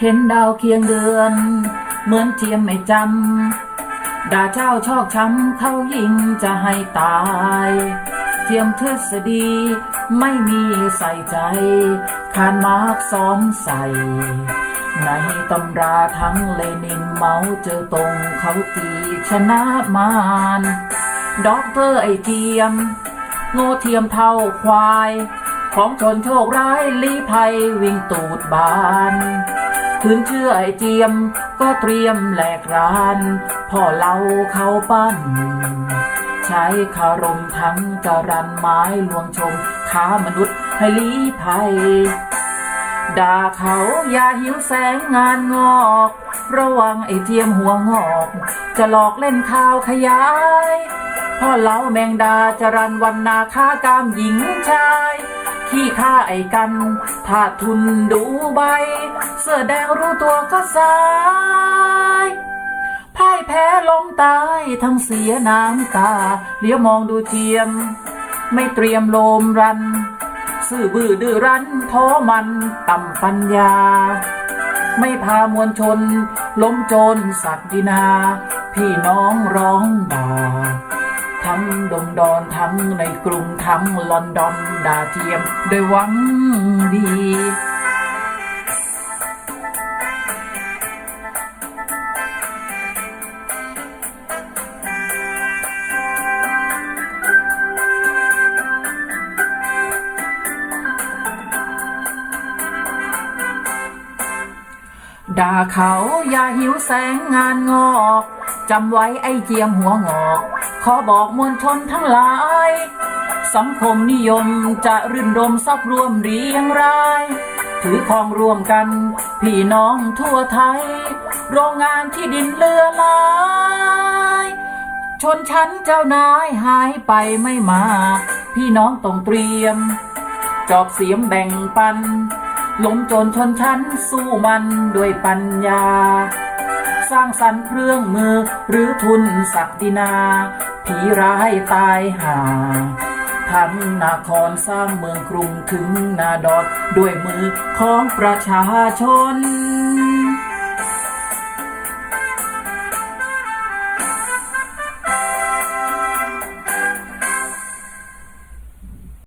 เห็นดาวเคียงเดือน เหมือนเทียมไม่จำด่าเจ้าชอกช้ำเขายิงจะให้ตาย เทียมทฤษฎีไม่มีใส่ใจขานมาร์กซ้อนใส่ ในตำราทั้งเลนินเมาเจอตรงเขาตีชนะมารด็อกเตอร์ไอเทียม โง่เทียมเท่าควาย ของชนโชคร้ายลี้ภัยวิ่งตูดบาน คืนเชื่อไอเจียม ก็เตรียมแหลกรานพ่อเล่าเขาปั้น ใช้คารมทั้งกรันไม้ลวงชมค้ามนุษย์ให้ลี้ภัย ด่าเขาอย่าหิวแสงงานงอก ระวังไอ้เทียมหัวงอก จะหลอกเล่นข่าวขยายพ่อเล้าแมงดาจรันวันนาค้ากามหญิงชาย ขี้ข้าไอ้กัน ถ้าทุนดูใบ เสื้อแดงรู้ตัวก็สายพ่ายแพ้ล้มตายทั้งเสียน้ำตาเลี้ยวมองดูเทียม ไม่เตรียมโลมรัน ซื่อบื้อดื้อรั้นท้อมันต่ำปัญญา ไม่พามวลชน ล้มจรสัตว์ดินา พี่น้องร้องด่า ทั้งดงดอนทั้งในกรุงทั้งลอนดอนดาเทียมโดยหวังดีด่าเขาอย่าหิวแสงงานงอก จำไว้ไอ้เจียมหัวงอก ขอบอกมวลชนทั้งหลาย สังคมนิยมจะรื่นรมซับรวมเรียงราย ถือครองรวมกัน พี่น้องทั่วไทย โรงงานที่ดินเลือหลาย ชนชั้นเจ้านายหายไปไม่มา พี่น้องต้องเตรียม จอบเสียมแบ่งปันล้มโจรชนชั้นสู้มันด้วยปัญญา สร้างสรรค์เครื่องมือ หรือทุนศักดินา ผีร้ายตายห่าทั้งนาครสร้างเมืองกรุงถึงนาดอดด้วยมือของประชาชน